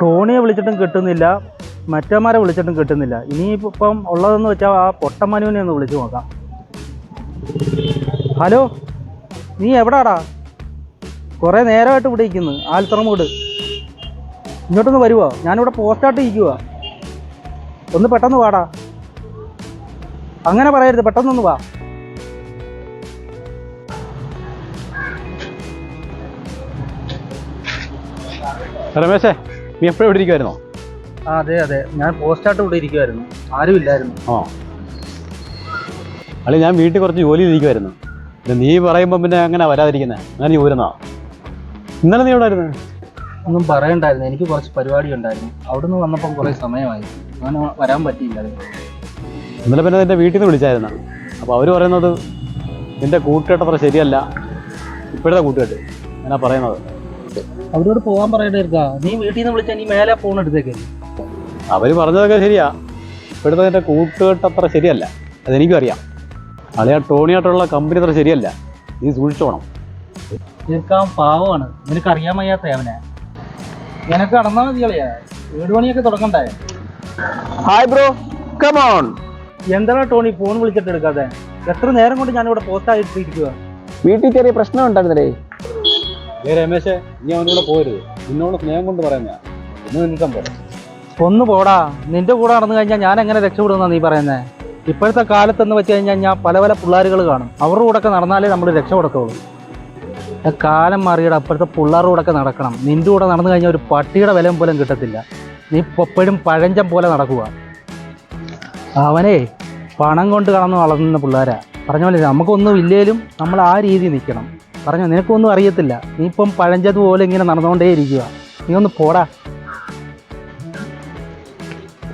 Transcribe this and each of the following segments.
ടോണിയെ വിളിച്ചിട്ടും കിട്ടുന്നില്ല മറ്റന്മാരെ വിളിച്ചിട്ടും കിട്ടുന്നില്ല. ഇനിയിപ്പം ഉള്ളതെന്ന് വെച്ചാൽ ആ പൊട്ടമനുവിനെ ഒന്ന് വിളിച്ചു നോക്കാം. ഹലോ നീ എവിടാടാ? കുറേ നേരമായിട്ട് ഇവിടെ ഇരിക്കുന്നു. ആൽത്തറമൂട് ഇങ്ങോട്ടൊന്ന് വരുവോ? ഞാനിവിടെ പോസ്റ്റായിട്ട് ഇരിക്കുക ഒന്ന് പെട്ടെന്ന് വാടാ. അങ്ങനെ പറയരുത് പെട്ടെന്നൊന്ന് വാ. രമേശേ നീ എപ്പോഴും ഇവിടെ ഇരിക്കുമായിരുന്നോ ആ അതെ അതെ. ഞാൻ പോസ്റ്റായിട്ട് ഇവിടെ ഇരിക്കുമായിരുന്നു ആരും ഇല്ലായിരുന്നു. ആ. അല്ലെ ഞാൻ വീട്ടിൽ കുറച്ച് ജോലി ഇരിക്കുമായിരുന്നു പിന്നെ നീ പറയുമ്പോൾ പിന്നെ അങ്ങനെ വരാതിരിക്കുന്നത് ഞാൻ നീ ഊരുന്നോ? ഇന്നലെ നീ എവിടെ ആയിരുന്നു? ഒന്നും പറയണ്ടായിരുന്നു. എനിക്ക് കുറച്ച് പരിപാടി ഉണ്ടായിരുന്നു. അവിടുന്ന് വന്നപ്പം കുറേ സമയമായി. അങ്ങനെ വരാൻ പറ്റിയില്ല. ഇന്നലെ പിന്നെ നിന്റെ വീട്ടിൽ നിന്ന് വിളിച്ചായിരുന്നു. അപ്പോൾ അവർ പറയുന്നത് നിന്റെ കൂട്ടുകെട്ടത്ര ശരിയല്ല. ഇപ്പോഴത്തെ കൂട്ടുകെട്ട്. എന്നാ പറയുന്നത്. അവരോട് പോകാൻ പറയണ്ടായിരിക്ക നീ വീട്ടിൽ നിന്ന് വിളിച്ചാൽ നീ മേലെ ഫോൺ എടുത്തേക്ക്. അവർ പറഞ്ഞതൊക്കെ ശരിയാ. ഇവിടുത്തെ എന്റെ കൂട്ടുകെട്ട് അത്ര ശരിയല്ല. അതെനിക്കും അറിയാം. അളിയാ ടോണിയായിട്ടുള്ള കമ്പനി അത്ര ശരിയല്ല. നീ സൂക്ഷിച്ചോണം. തീർക്കാൻ പാവമാണ്. നിനക്ക് അറിയാൻ വയ്യാത്ത അവനെ. നിനക്ക് നടന്നാ മതി കളിയാ വീട് പണിയൊക്കെ തുടങ്ങണ്ടേ ഹായ് ബ്രോ കമോൺ എന്താണ് ടോണി ഫോൺ വിളിച്ചിട്ട് എടുക്കാതെ എത്ര നേരം കൊണ്ട് ഞാനിവിടെ പോസ്റ്റായിട്ട് ഇരിക്കുക വീട്ടിൽ ചെറിയ പ്രശ്നം ഉണ്ടായിരുന്നേ ഏ രമേശേ നീ അവനോട് പോരുത്. നിന്നോട് സ്നേഹം കൊണ്ട് പറയുന്ന ഒന്ന് നിന്നിട്ടാൻ പോലെ ഒന്ന് പോടാ. നിന്റെ കൂടെ നടന്നു കഴിഞ്ഞാൽ ഞാൻ എങ്ങനെ രക്ഷപ്പെടുന്ന നീ പറയുന്നേ? ഇപ്പോഴത്തെ കാലത്തെന്ന് വെച്ച് കഴിഞ്ഞാൽ ഞാൻ പല പല പിള്ളേരുകൾ കാണും. അവരുടെ കൂടെ ഒക്കെ നടന്നാലേ നമ്മൾ രക്ഷപ്പെടത്തുള്ളൂ. കാലം മാറിയുടെ. അപ്പോഴത്തെ പിള്ളേരുടെ കൂടെ ഒക്കെ നടക്കണം. നിന്റെ കൂടെ നടന്നു കഴിഞ്ഞാൽ ഒരു പട്ടിയുടെ വില പോലും കിട്ടത്തില്ല. നീ എപ്പോഴും പഴഞ്ചം പോലെ നടക്കുക. അവനെ പണം കൊണ്ട് കടന്ന് വളർന്ന പിള്ളേരാ. പറഞ്ഞ പോലെ നമുക്കൊന്നും ഇല്ലേലും നമ്മൾ ആ രീതി നിൽക്കണം. പറഞ്ഞോ നിനക്കൊന്നും അറിയത്തില്ല. നീ ഇപ്പം പഴഞ്ചതുപോലെ ഇങ്ങനെ നടന്നുകൊണ്ടേ ഇരിക്കുക നീ ഒന്ന് പോടാ.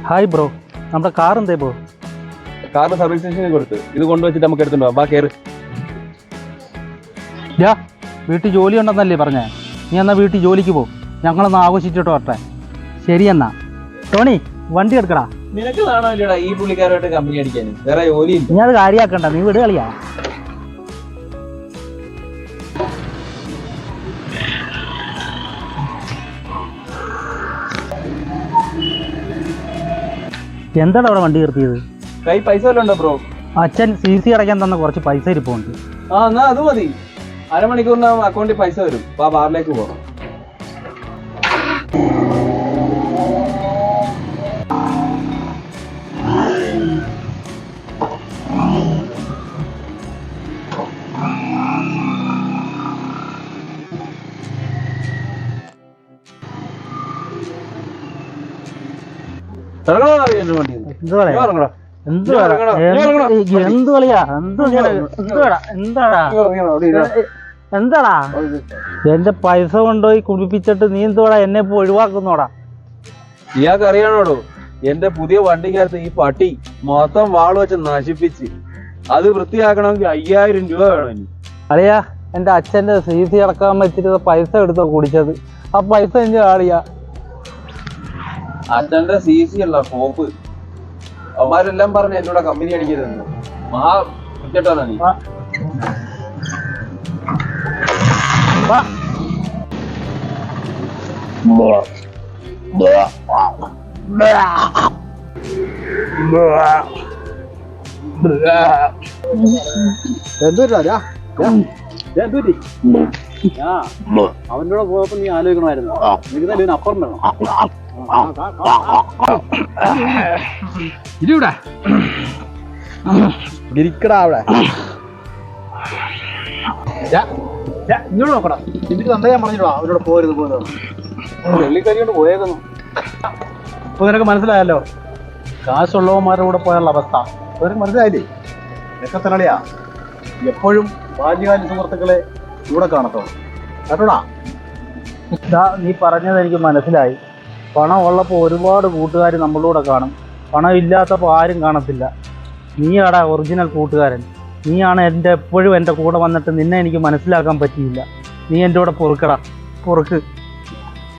ഹായ് ബ്രോ നമ്മുടെ കാർ എന്തേ ബ്രോ കാർ സർവീസ് സ്റ്റേഷനിൽ കൊടുത്ത്. ഇത് കൊണ്ടുവച്ചിട്ട് നമുക്ക് എടുത്തുണ്ടോ ബാ കയറി വീട്ടിൽ ജോലി ഉണ്ടെന്നല്ലേ പറഞ്ഞേ? നീ എന്നാ വീട്ടിൽ ജോലിക്ക് പോ. ഞങ്ങളൊന്ന് ആഘോഷിച്ചിട്ട് വരട്ടെ. ശരി എന്നാ. ടോണി വണ്ടി എടുക്കടാ. നിനക്ക് കാണാൻ ഈ പുള്ളിക്കാരായിട്ട് കമ്പനി അടിക്കാൻ. വേറെ ജോലി നീ അത് കാര്യമാക്കണ്ട നീ വിട് കളിയാ. എന്താണ് അവിടെ വണ്ടി നിർത്തിയത്? കൈ പൈസ ബ്രോ അച്ഛൻ സി സി അടയ്ക്കാൻ തന്ന കുറച്ച് പൈസ ഇരിപ്പുണ്ട്. ആ എന്നാ അത് മതി. അരമണിക്കൂറിനകം അക്കൗണ്ടിൽ പൈസ വരും. ആ ബാറിലേക്ക് പോകാം എന്ത് കളിയാ? എന്ത് ഇങ്ങനെ എന്താടാ. എന്താടാ? എന്റെ പൈസ കൊണ്ടുപോയി കുടിപ്പിച്ചിട്ട് നീ എന്തുവാടാ എന്നെ ഇപ്പൊ ഒഴിവാക്കുന്നോടാ? ഇയാൾക്ക് അറിയാണോടോ? എന്റെ പുതിയ വണ്ടിക്കകത്ത് ഈ പട്ടി മൊത്തം വാൾ വെച്ച് നശിപ്പിച്ച് അത് വൃത്തിയാക്കണമെങ്കിൽ അയ്യായിരം രൂപ വേണം അറിയാ എന്റെ അച്ഛന്റെ സി സി അടക്കാൻ വെച്ചിട്ട് പൈസ എടുത്തോ കുടിച്ചത്. ആ പൈസ എന്റെ ആളിയാ. അച്ഛന്റെ സി സി അല്ല കോപ്പ് അവന്മാരെല്ലാം പറഞ്ഞു എന്നോട് കമ്പനി അടിക്കരുതെന്ന്. മഹാ കുറ്റട്ടാണ് നീ. വാ. വാ. അവന്റെ കൂടെ പോയപ്പോ നീ ആലോചിക്കണമായിരുന്നു. നിനക്ക് അപ്പുറം വേണം ഇരുവിടെ ഇരിക്കടാ അവിടെ. ഇങ്ങോട്ട് നോക്കടാ. എന്നിട്ട് തന്നെ ഞാൻ പറഞ്ഞിടാ അവരോട് പോരുത് പോരുത്. വെള്ളിക്കരി കൊണ്ട് പോയേക്കുന്നു. ഇപ്പൊ നിനക്ക് മനസ്സിലായല്ലോ കാശുള്ളവന്മാരുടെ കൂടെ പോയുള്ള അവസ്ഥ. നിനക്ക് മനസ്സിലായില്ലേ? ഇതൊക്കെ തന്നെയാ എപ്പോഴും ബാല്യകാല സുഹൃത്തുക്കളെ കേട്ടോടാ? ഇതാ നീ പറഞ്ഞത് എനിക്ക് മനസ്സിലായി. പണം ഉള്ളപ്പോൾ ഒരുപാട് കൂട്ടുകാർ നമ്മളൂടെ കാണും. പണം ഇല്ലാത്തപ്പോൾ ആരും കാണത്തില്ല. നീയാടാ ഒറിജിനൽ കൂട്ടുകാരൻ. നീയാണ് എന്റെ എപ്പോഴും എന്റെ കൂടെ വന്നിട്ട് നിന്നെ എനിക്ക് മനസ്സിലാക്കാൻ പറ്റിയില്ല. നീ എന്റെ കൂടെ പൊറുക്കടാ. പൊറുക്ക്.